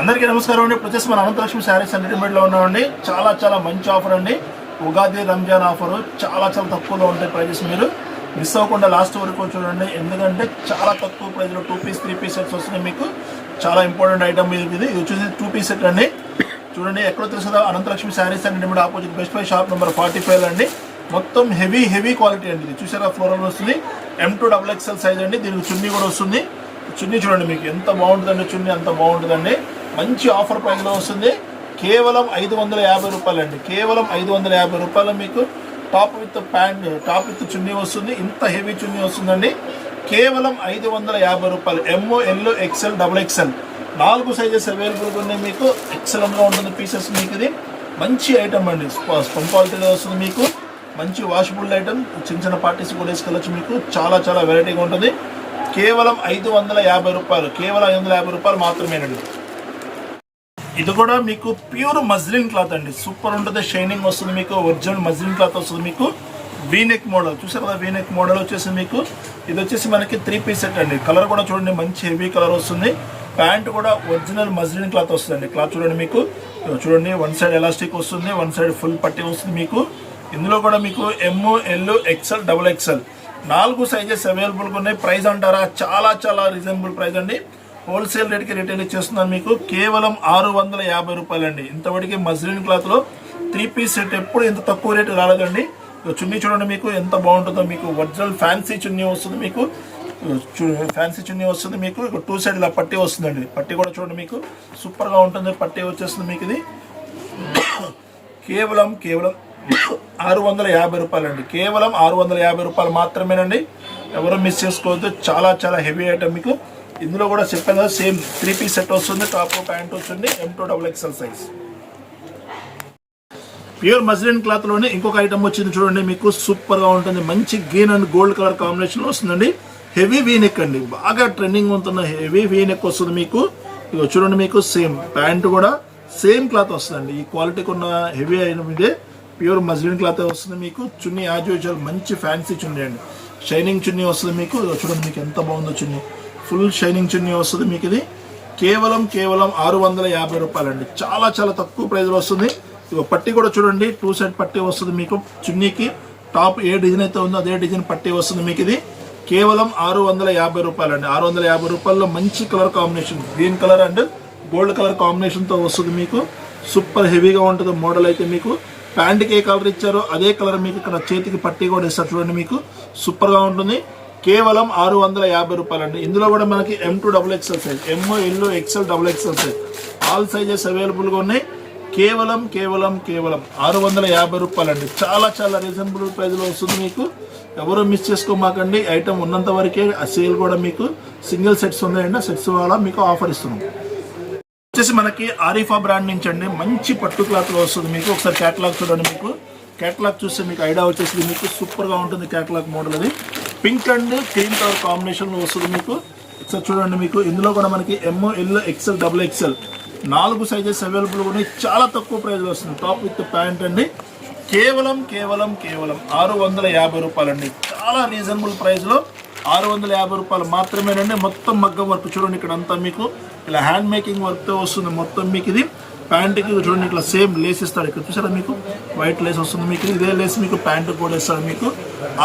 అందరికీ నమస్కారం అండి. వచ్చేసి మన అనంతలక్ష్మి శారీస్ అండ్ రెడీమేడ్లో ఉన్నామండి. చాలా చాలా మంచి ఆఫర్ అండి. ఉగాది రంజాన్ ఆఫర్ చాలా చాలా తక్కువలో ఉంటాయి ప్రైజెస్ మీరు. మిస్ అవ్వకుండా లాస్ట్ వరకు చూడండి. ఎందుకంటే చాలా తక్కువ ప్రైస్లో two piece three piece sets వస్తున్నాయి మీకు. చాలా ఇంపార్టెంట్ ఐటమ్ ఇది. ఇది వచ్చేసి టూ పీస్ సెట్ అండి. చూడండి ఎక్కడో తెలుస్తుందో? Ananthalakshmi sarees and readymade opposite best buy shop number forty five అండి. మొత్తం హెవీ హెవీ క్వాలిటీ అండి ఇది. చూసారా? ఫ్లోరల్ వస్తుంది. M to double XL size అండి. దీనికి చున్నీ కూడా వస్తుంది. చున్నీ చూడండి మీకు. ఎంత బాగుంటుందండి చున్నీ. అంత బాగుంటుందండి. మంచి ఆఫర్ ప్రైస్లో వస్తుంది. కేవలం ఐదు వందల యాభై రూపాయలు అండి కేవలం ఐదు వందల యాభై రూపాయలు మీకు top with pant top with చున్నీ వస్తుంది. ఇంత హెవీ చున్నీ వస్తుందండి. కేవలం ఐదు వందల యాభై రూపాయలు. M L XL double XL నాలుగు సైజెస్ అవైలబుల్గా ఉన్నాయి మీకు. ఎక్సలెంట్గా ఉంటుంది పీసెస్ మీకు ఇది. మంచి ఐటమ్ అండి. స్పం క్వాలిటీలో వస్తుంది మీకు. మంచి వాషబుల్ ఐటమ్ చిన్న చిన్న పార్టీస్ కూడా వేసుకెళ్ళచ్చు మీకు. చాలా చాలా వెరైటీగా ఉంటుంది. కేవలం ఐదు వందల యాభై రూపాయలు. కేవలం ఐదు వందల యాభై రూపాయలు మాత్రమేనండి. ఇది కూడా మీకు ప్యూర్ మజ్లిన్ క్లాత్ అండి. సూపర్ ఉంటుంది షైనింగ్ వస్తుంది మీకు ఒరిజినల్ మజ్లిన్ క్లాత్ వస్తుంది మీకు. వీనెక్ మోడల్ చూసారు కదా వీనెక్ మోడల్ వచ్చేసి మీకు. ఇది వచ్చేసి మనకి త్రీ పీస్ సెట్ అండి. కలర్ కూడా చూడండి మంచి హెవీ కలర్ వస్తుంది. ప్యాంట్ కూడా ఒరిజినల్ మజ్లిన్ క్లాత్ వస్తుందండి. క్లాత్ చూడండి మీకు. చూడండి వన్ సైడ్ ఎలాస్టిక్ వస్తుంది వన్ సైడ్ ఫుల్ పట్టి వస్తుంది మీకు. ఇందులో కూడా మీకు M L XL double XL నాలుగు సైజెస్ అవైలబుల్గా ఉన్నాయి. ప్రైస్ అంటారా? చాలా చాలా రీజనబుల్ ప్రైస్ అండి. హోల్సేల్ రేట్కి రిటైల్ ఇచ్చేస్తున్నాను మీకు. కేవలం ఆరు వందల యాభై రూపాయలండి. ఇంతవరకు మజ్లిన్ క్లాత్లో త్రీ పీస్ సెట్ ఎప్పుడు ఇంత తక్కువ రేటు రాలేదండి. చున్నీ చూడండి మీకు ఎంత బాగుంటుందో మీకు. ఒరిజినల్ ఫ్యాన్సీ చున్నీ వస్తుంది మీకు. ఫ్యాన్సీ చున్నీ వస్తుంది మీకు. టూ సైడ్ ఇలా పట్టి వస్తుందండి. పట్టి కూడా చూడండి మీకు. సూపర్గా ఉంటుంది. పట్టి వచ్చేస్తుంది మీకు ఇది. కేవలం కేవలం ఆరు వందల యాభై రూపాయలండి. కేవలం ఆరు వందల యాభై రూపాయలు మాత్రమేనండి. ఎవరు మిస్ చేసుకోవద్దు. చాలా చాలా హెవీ ఐటమ్ మీకు. ఇందులో కూడా చెప్పాను కదా సేమ్ త్రీ పీస్ సెట్ వస్తుంది టాప్ ప్యాంట్ వస్తుంది M to double XL size pure muslin క్లాత్లోనే ఇంకొక ఐటమ్ వచ్చింది చూడండి మీకు సూపర్గా ఉంటుంది. మంచి green and gold colour combination వస్తుందండి. హెవీ వీనెక్ అండి. బాగా ట్రెండింగ్ ఉంటున్న హెవీ వీనెక్ వస్తుంది మీకు. ఇక చూడండి మీకు సేమ్ ప్యాంట్ కూడా సేమ్ క్లాత్ వస్తుందండి. ఈ క్వాలిటీకి ఉన్న హెవీ ఐటమ్ ఇదే ప్యూర్ మజ్లిన్ క్లాత్ వస్తుంది మీకు. చున్నీ యాజ్ యూజువల్ మంచి ఫ్యాన్సీ చున్నీ అండి. షైనింగ్ చున్నీ వస్తుంది మీకు. చూడండి మీకు ఎంత బాగుందో చున్నీ. ఫుల్ షైనింగ్ చున్నీ వస్తుంది మీకు ఇది కేవలం కేవలం ఆరు వందల యాభై రూపాయలండి. చాలా చాలా తక్కువ ప్రైజ్లో వస్తుంది. ఇక పట్టి కూడా చూడండి. టూ సైడ్ పట్టి వస్తుంది మీకు చున్నీకి. టాప్ ఏ డిజైన్ అయితే ఉందో అదే డిజైన్ పట్టి వస్తుంది మీకు ఇది కేవలం ఆరు వందల యాభై రూపాయలండి. ఆరు వందల యాభై రూపాయల్లో మంచి colour combination. Green colour and gold colour కాంబినేషన్తో వస్తుంది మీకు. సూపర్ హెవీగా ఉంటుంది మోడల్ అయితే మీకు. ప్యాంట్కి ఏ కలర్ ఇచ్చారో అదే కలర్ మీకు ఇక్కడ చేతికి పట్టి కూడా ఇస్తారు చూడండి మీకు. సూపర్గా ఉంటుంది. కేవలం ఆరు వందల యాభై రూపాయలండి. ఇందులో కూడా మనకి M to double XL size M L XL double XL size all sizes అవైలబుల్గా ఉన్నాయి. కేవలం కేవలం కేవలం ఆరు వందల యాభై రూపాయలండి. చాలా చాలా రీజనబుల్ ప్రైస్లో వస్తుంది మీకు. ఎవరు మిస్ చేసుకోమాకండి. ఐటమ్ ఉన్నంత వరకే ఆ సేల్ కూడా మీకు సింగిల్ సెట్స్ ఉన్నాయండి. సెట్స్ వల్ల మీకు ఆఫర్ ఇస్తున్నాం. వచ్చేసి మనకి ఆరిఫా బ్రాండ్ నుంచి అండి. మంచి పట్టు క్లాత్లో వస్తుంది మీకు. ఒకసారి క్యాటలాగ్ చూడండి మీకు. క్యాటలాగ్ చూస్తే మీకు ఐడియా వచ్చేసి మీకు సూపర్గా ఉంటుంది క్యాటలాగ్ మోడల్ అది. పింక్ అండ్ క్రీమ్ కలర్ కాంబినేషన్లో వస్తుంది మీకు. ఒకసారి చూడండి మీకు. ఇందులో కూడా మనకి M O L XL double XL నాలుగు సైజెస్ అవైలబుల్ ఉన్నాయి. చాలా తక్కువ ప్రైజ్లో వస్తుంది. టాప్ విత్ ప్యాంట్ అండి. కేవలం కేవలం కేవలం ఆరు వందల యాభై రూపాయలండి. చాలా రీజనబుల్ ప్రైస్లో ఆరు వందల యాభై రూపాయలు మాత్రమేనండి. మొత్తం మగ్గం వర్క్ చూడండి ఇక్కడ అంతా మీకు. ఇలా హ్యాండ్ మేకింగ్ వర్క్తో వస్తుంది మొత్తం మీకు ఇది. ప్యాంటుకి చూడండి ఇట్లా సేమ్ లేస్ ఇస్తాడు. ఇక్కడ చూసారా మీకు? వైట్ లేస్ వస్తుంది మీకు. ఇదే లేస్ మీకు. ప్యాంటు కూడా ఇస్తాడు మీకు.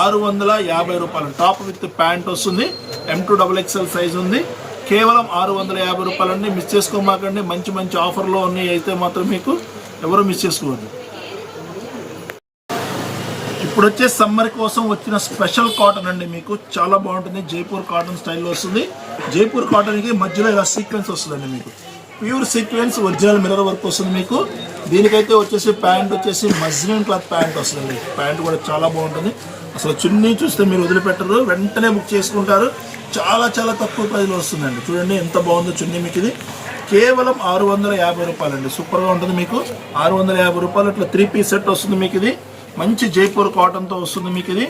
ఆరు వందల యాభై రూపాయలు. టాప్ విత్ ప్యాంట్ వస్తుంది. M to double XL size ఉంది. కేవలం ఆరు వందల యాభై రూపాయలండి. మిస్ చేసుకోమాకండి. మంచి మంచి ఆఫర్లో ఉన్నాయి. అయితే మాత్రం మీకు ఎవరు మిస్ చేసుకోవద్దు. ఇప్పుడు వచ్చే సమ్మర్ కోసం వచ్చిన స్పెషల్ కాటన్ అండి మీకు. చాలా బాగుంటుంది. జైపూర్ కాటన్ స్టైల్లో వస్తుంది. జైపూర్ కాటన్కి మధ్యలో ఇలా సీక్వెన్స్ వస్తుందండి మీకు. Pure sequence original mirror work వస్తుంది మీకు. దీనికైతే వచ్చేసి ప్యాంట్ వచ్చేసి మజ్లిన్ క్లాత్ ప్యాంట్ వస్తుంది ప్యాంట్ కూడా చాలా బాగుంటుంది. అసలు చున్నీ చూస్తే మీరు వదిలిపెట్టరు. వెంటనే బుక్ చేసుకుంటారు. చాలా చాలా తక్కువ ప్రైజ్లో వస్తుందండి. చూడండి ఎంత బాగుందో చున్నీ మీకు ఇది. కేవలం ఆరు వందల యాభై రూపాయలండి. సూపర్గా ఉంటుంది మీకు. ఆరు వందల యాభై రూపాయలు. ఇట్లా త్రీ పీస్ సెట్ వస్తుంది మీకు ఇది. మంచి జైపూర్ కాటన్తో వస్తుంది మీకు ఇది.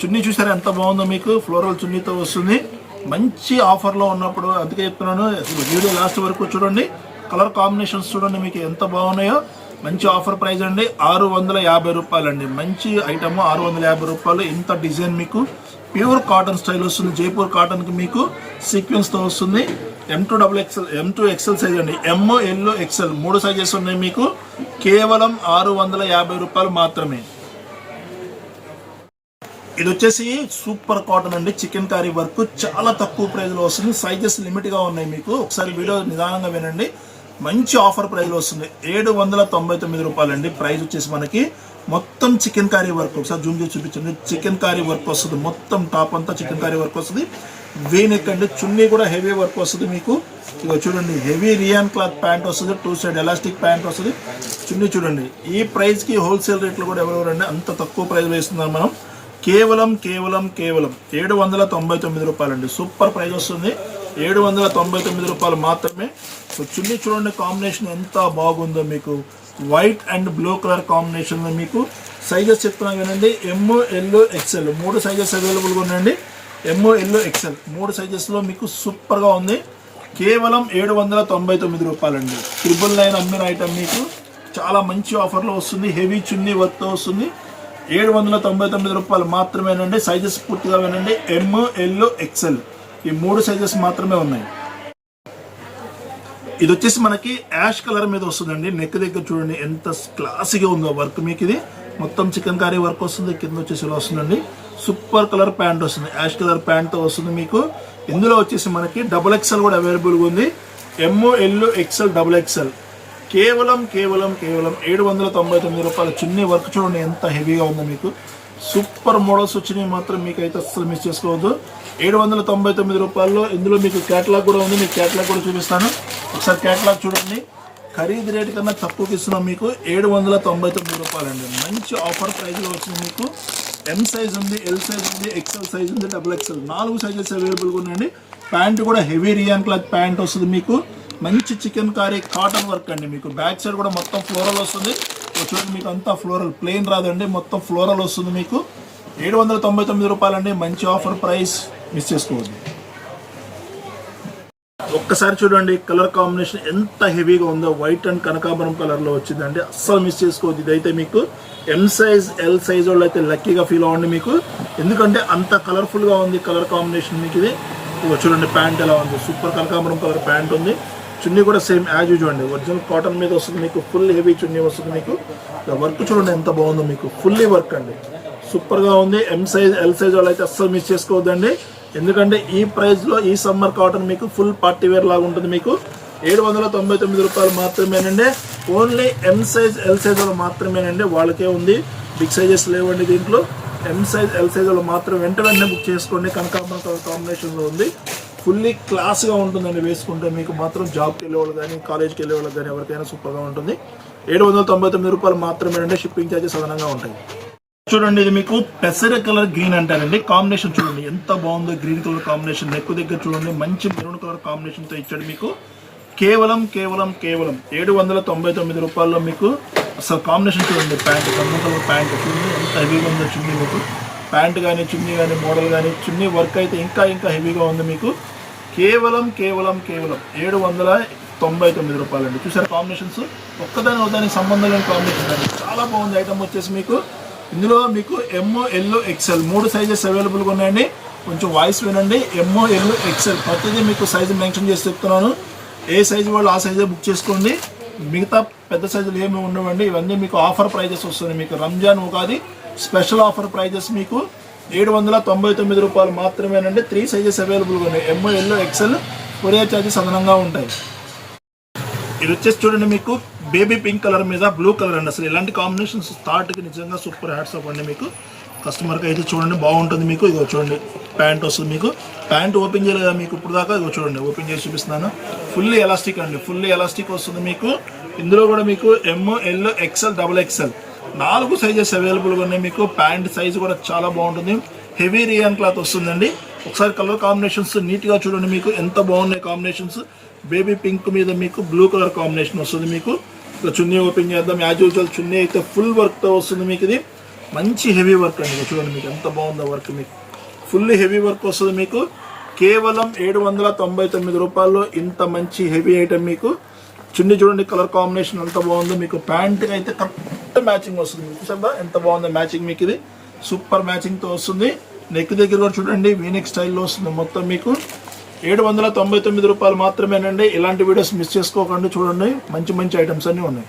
చున్నీ చూసారా ఎంత బాగుందో మీకు. ఫ్లోరల్ చున్నీతో వస్తుంది. మంచి ఆఫర్లో ఉన్నప్పుడు అందుకే చెప్తున్నాను వీడియో లాస్ట్ వరకు చూడండి. కలర్ కాంబినేషన్స్ చూడండి మీకు ఎంత బాగున్నాయో. మంచి ఆఫర్ ప్రైస్ అండి. ఆరు వందల యాభై రూపాయలండి. మంచి ఐటమ్ ఆరు వందల యాభై రూపాయలు. ఇంత డిజైన్ మీకు. ప్యూర్ కాటన్ స్టైల్ వస్తుంది. జైపూర్ కాటన్కి మీకు సీక్వెన్స్తో వస్తుంది. M to double XL M to XL size అండి. ఎమ్ ఎల్లో ఎక్స్ఎల్ మూడు సైజెస్ ఉన్నాయి మీకు. కేవలం ఆరు వందల యాభై రూపాయలు మాత్రమే. ఇది వచ్చేసి సూపర్ కాటన్ అండి. చికెన్ కర్రీ వర్క్ చాలా తక్కువ ప్రైస్లో వస్తుంది. సైజెస్ లిమిట్గా ఉన్నాయి మీకు. ఒకసారి వీడియో నిదానంగా వినండి. మంచి ఆఫర్ ప్రైస్లో వస్తుంది. ఏడు వందల తొంభై తొమ్మిది రూపాయలు అండి ప్రైస్ వచ్చేసి మనకి మొత్తం చికెన్ కర్రీ వర్క్. ఒకసారి జూమ్ చేసి చూపించండి. చికెన్ కర్రీ వర్క్ వస్తుంది. మొత్తం టాప్ అంతా చికెన్ కర్రీ వర్క్ వస్తుంది. వీనెక్ అండి. చున్నీ కూడా హెవీ వర్క్ వస్తుంది మీకు. ఇక చూడండి. హెవీ రియాన్ క్లాత్ ప్యాంట్ వస్తుంది. టూ సైడ్ ఎలాస్టిక్ ప్యాంట్ వస్తుంది. చున్నీ చూడండి. ఈ ప్రైస్కి హోల్సేల్ రేట్లు కూడా ఎవరెవరండి? అంత తక్కువ ప్రైస్లో ఇస్తున్నారు మనం. కేవలం కేవలం కేవలం ఏడు వందల తొంభై తొమ్మిది రూపాయలండి. సూపర్ ప్రైస్ వస్తుంది. ఏడు వందల తొంభై తొమ్మిది రూపాయలు మాత్రమే. సో చున్నీ చూడండి కాంబినేషన్ ఎంత బాగుందో మీకు. వైట్ అండ్ బ్లూ కలర్ కాంబినేషన్లో మీకు. సైజెస్ చెప్తున్నా వినండి. ఎమ్ ఎల్లో ఎక్సెల్ మూడు సైజెస్ అవైలబుల్గా ఉన్నాయండి. ఎమ్ ఎల్లో ఎక్సెల్ మూడు సైజెస్లో మీకు సూపర్గా ఉంది. కేవలం ఏడు వందల తొంభై తొమ్మిది రూపాయలండి. ట్రిపుల్ నైన్ అమ్మిన ఐటమ్ మీకు. చాలా మంచి ఆఫర్లో వస్తుంది. హెవీ చున్నీ వర్క్తో వస్తుంది. ఏడు వందల తొంభై తొమ్మిది రూపాయలు మాత్రమేనండి సైజెస్ పూర్తిగా వినండి. ఎమ్ ఎల్ ఎక్సెల్ ఈ మూడు సైజెస్ మాత్రమే ఉన్నాయి. ఇది వచ్చేసి మనకి యాష్ కలర్ మీద వస్తుందండి. నెక్ దగ్గర చూడండి ఎంత క్లాసీగా ఉందో వర్క్ మీకు ఇది. మొత్తం చికెన్ కర్రీ వర్క్ వస్తుంది. కింద వచ్చేసి ఇలా వస్తుందండి. సూపర్ కలర్ ప్యాంట్ వస్తుంది. యాష్ కలర్ ప్యాంట్తో వస్తుంది మీకు. ఇందులో వచ్చేసి మనకి డబుల్ ఎక్స్ఎల్ కూడా అవైలబుల్గా ఉంది. M L XL double XL కేవలం కేవలం కేవలం ఏడు వందల తొంభై తొమ్మిది రూపాయల చున్నీ వర్క్ చూడండి ఎంత హెవీగా ఉందో మీకు. సూపర్ మోడల్స్ వచ్చినాయి మాత్రం మీకు అయితే అస్సలు మిస్ చేసుకోవద్దు. ఏడు వందల తొంభై తొమ్మిది రూపాయల్లో ఇందులో మీకు క్యాటలాగ్ కూడా ఉంది మీకు క్యాటలాగ్ కూడా చూపిస్తాను. ఒకసారి క్యాటలాగ్ చూడండి. ఖరీదు రేటు కన్నా తక్కువకి ఇస్తున్నాం మీకు. ఏడు వందల తొంభై తొమ్మిది రూపాయలండి. మంచి ఆఫర్ ప్రైస్లో వచ్చింది మీకు. ఎం సైజ్ ఉంది ఎల్ సైజ్ ఉంది ఎక్సెల్ సైజ్ ఉంది డబుల్ ఎక్సెల్ నాలుగు సైజెస్ అవైలబుల్గా ఉన్నాయండి. ప్యాంట్ కూడా హెవీ రియాన్ క్లాత్ ప్యాంట్ వస్తుంది మీకు. మంచి చికెన్ కారీ కాటన్ వర్క్ అండి మీకు. బ్యాక్ సైడ్ కూడా మొత్తం ఫ్లోరల్ వస్తుంది. చూడండి మీకు అంతా ఫ్లోరల్ ప్లెయిన్ రాదండి మొత్తం ఫ్లోరల్ వస్తుంది మీకు. ఏడు వందల తొంభై తొమ్మిది రూపాయలండి మంచి ఆఫర్ ప్రైస్ మిస్ చేసుకోవద్దు. ఒక్కసారి చూడండి కలర్ కాంబినేషన్ ఎంత హెవీగా ఉందో వైట్ అండ్ కనకాంబరం కలర్లో వచ్చిందండి. అస్సలు మిస్ చేసుకోవద్దు ఇదైతే మీకు. ఎం సైజ్ ఎల్ సైజ్ వాళ్ళు అయితే లక్కీగా ఫీల్ అవ్వండి మీకు. ఎందుకంటే అంత కలర్ఫుల్గా ఉంది కలర్ కాంబినేషన్ మీకు ఇది. చూడండి ప్యాంట్ ఎలా ఉంది. సూపర్ కనకాంబరం కలర్ ప్యాంట్ ఉంది. చున్నీ కూడా సేమ్ యాజ్ యూజ్ అండి. ఒరిజినల్ కాటన్ మీద వస్తుంది మీకు ఫుల్ హెవీ చున్నీ వస్తుంది మీకు. వర్క్ చూడండి ఎంత బాగుందో మీకు. ఫుల్లీ వర్క్ అండి. సూపర్గా ఉంది. ఎం సైజ్ ఎల్ సైజ్ వాళ్ళు అయితే అస్సలు మిస్ చేసుకోవద్దండి. ఎందుకంటే ఈ ప్రైస్లో ఈ సమ్మర్ కాటన్ మీకు ఫుల్ పార్టీ వేర్ లాగా ఉంటుంది మీకు. ఏడు వందల తొంభై తొమ్మిది రూపాయలు మాత్రమేనండి. Only M size L size వాళ్ళు మాత్రమేనండి. వాళ్ళకే ఉంది. బిగ్ సైజెస్ లేవండి దీంట్లో. ఎం సైజ్ ఎల్ సైజ్ వాళ్ళు మాత్రం వెంట వెంటనే బుక్ చేసుకోండి. కనకాంబరం కాంబినేషన్లో ఉంది. ఫుల్లీ క్లాస్గా ఉంటుందండి వేసుకుంటే. మీకు మాత్రం జాబ్కి వెళ్ళే వాళ్ళు కానీ కాలేజ్కి వెళ్ళే వాళ్ళకి కానీ ఎవరికైనా సూపర్గా ఉంటుంది. ఏడు వందల తొంభై తొమ్మిది రూపాయలు మాత్రమేనండి షిప్పింగ్ ఛార్జెస్ అదనంగా ఉంటాయి. చూడండి ఇది మీకు పెసర కలర్ గ్రీన్ అంటారండి. కాంబినేషన్ చూడండి ఎంత బాగుందో గ్రీన్ కలర్ కాంబినేషన్ నెక్కు దగ్గర చూడండి మంచి మెరూన్ కలర్ కాంబినేషన్తో ఇచ్చాడు మీకు. కేవలం కేవలం కేవలం ఏడు వందల తొంభై తొమ్మిది రూపాయల్లో మీకు అసలు కాంబినేషన్ చూడండి ప్యాంట్ కమ్మ కలర్ ప్యాంట్ చూడండి ఎంత హెవీగా ఉందో చున్నీ మీకు. ప్యాంట్ కానీ చున్నీ కానీ మోడల్ కానీ చున్నీ వర్క్ అయితే ఇంకా ఇంకా హెవీగా ఉంది మీకు. కేవలం కేవలం కేవలం ఏడు వందల తొంభై తొమ్మిది రూపాయలండి. చూసారు కాంబినేషన్స్ ఒక్కదాని ఒకదానికి సంబంధం లేని కాంబినేషన్ అండి. చాలా బాగుంది ఐటమ్ వచ్చేసి మీకు. ఇందులో మీకు ఎమ్ ఎల్లో ఎక్సెల్ మూడు సైజెస్ అవైలబుల్గా ఉన్నాయండి. కొంచెం వాయిస్ వినండి. ఎంఓ ఎల్లో ఎక్సెల్ ప్రతిదీ మీకు సైజు మెన్షన్ చేసి చెప్తున్నాను. ఏ సైజు వాళ్ళు ఆ సైజే బుక్ చేసుకోండి. మిగతా పెద్ద సైజులు ఏమి ఉండవండి. ఇవన్నీ మీకు ఆఫర్ ప్రైజెస్ వస్తున్నాయి. మీకు Ramzan Ugadi special offer prices మీకు ఏడు వందల తొంభై తొమ్మిది రూపాయలు మాత్రమేనండి. త్రీ సైజెస్ అవైలబుల్గా ఉన్నాయి. M L XL courier charges అదనంగా ఉంటాయి. ఇది వచ్చేసి చూడండి మీకు. బేబీ పింక్ కలర్ మీద బ్లూ కలర్ అండి. అసలు ఇలాంటి కాంబినేషన్స్కి నిజంగా సూపర్ హ్యాట్స్ ఆఫ్ అండి మీకు. కస్టమర్కి అయితే చూడండి బాగుంటుంది మీకు. ఇదిగో చూడండి ప్యాంట్ వస్తుంది మీకు. ప్యాంట్ ఓపెన్ చేయలేదా మీకు ఇప్పుడు దాకా? ఇదిగో చూడండి ఓపెన్ చేసి చూపిస్తున్నాను. ఫుల్లీ ఎలాస్టిక్ అండి. ఫుల్లీ ఎలాస్టిక్ వస్తుంది మీకు. ఇందులో కూడా మీకు M L XL double XL నాలుగు సైజెస్ అవైలబుల్గా ఉన్నాయి మీకు. ప్యాంట్ సైజ్ కూడా చాలా బాగుంటుంది. హెవీ రియాన్ క్లాత్ వస్తుందండి. ఒకసారి కలర్ కాంబినేషన్స్ నీట్గా చూడండి మీకు. ఎంత బాగున్నాయి కాంబినేషన్స్ బేబీ పింక్ మీద మీకు బ్లూ కలర్ కాంబినేషన్ వస్తుంది మీకు. ఇట్లా చున్నీ ఓపెన్ చేద్దాం. యాజ్ యూజువల్ చున్నీ అయితే ఫుల్ వర్క్తో వస్తుంది మీకు ఇది. మంచి హెవీ వర్క్ అండి చూడండి మీకు ఎంత బాగుందో వర్క్ మీకు. ఫుల్ హెవీ వర్క్ వస్తుంది మీకు. కేవలం ఏడు వందల తొంభై తొమ్మిది రూపాయల్లో ఇంత మంచి హెవీ ఐటమ్ మీకు. చున్నీ చూడండి కలర్ కాంబినేషన్ ఎంత బాగుందో. మీకు ప్యాంట్ అయితే కరెక్ట్ మ్యాచింగ్ వస్తుంది. మీకు చూసారా ఎంత బాగుంది మ్యాచింగ్ మీకు ఇది. సూపర్ మ్యాచింగ్తో వస్తుంది. నెక్ దగ్గర కూడా చూడండి వీనెక్ స్టైల్లో వస్తుంది మొత్తం మీకు. ఏడు వందల తొంభై తొమ్మిది రూపాయలు మాత్రమేనండి. ఇలాంటి వీడియోస్ మిస్ చేసుకోకండి చూడండి. మంచి మంచి ఐటమ్స్ అన్నీ ఉన్నాయి.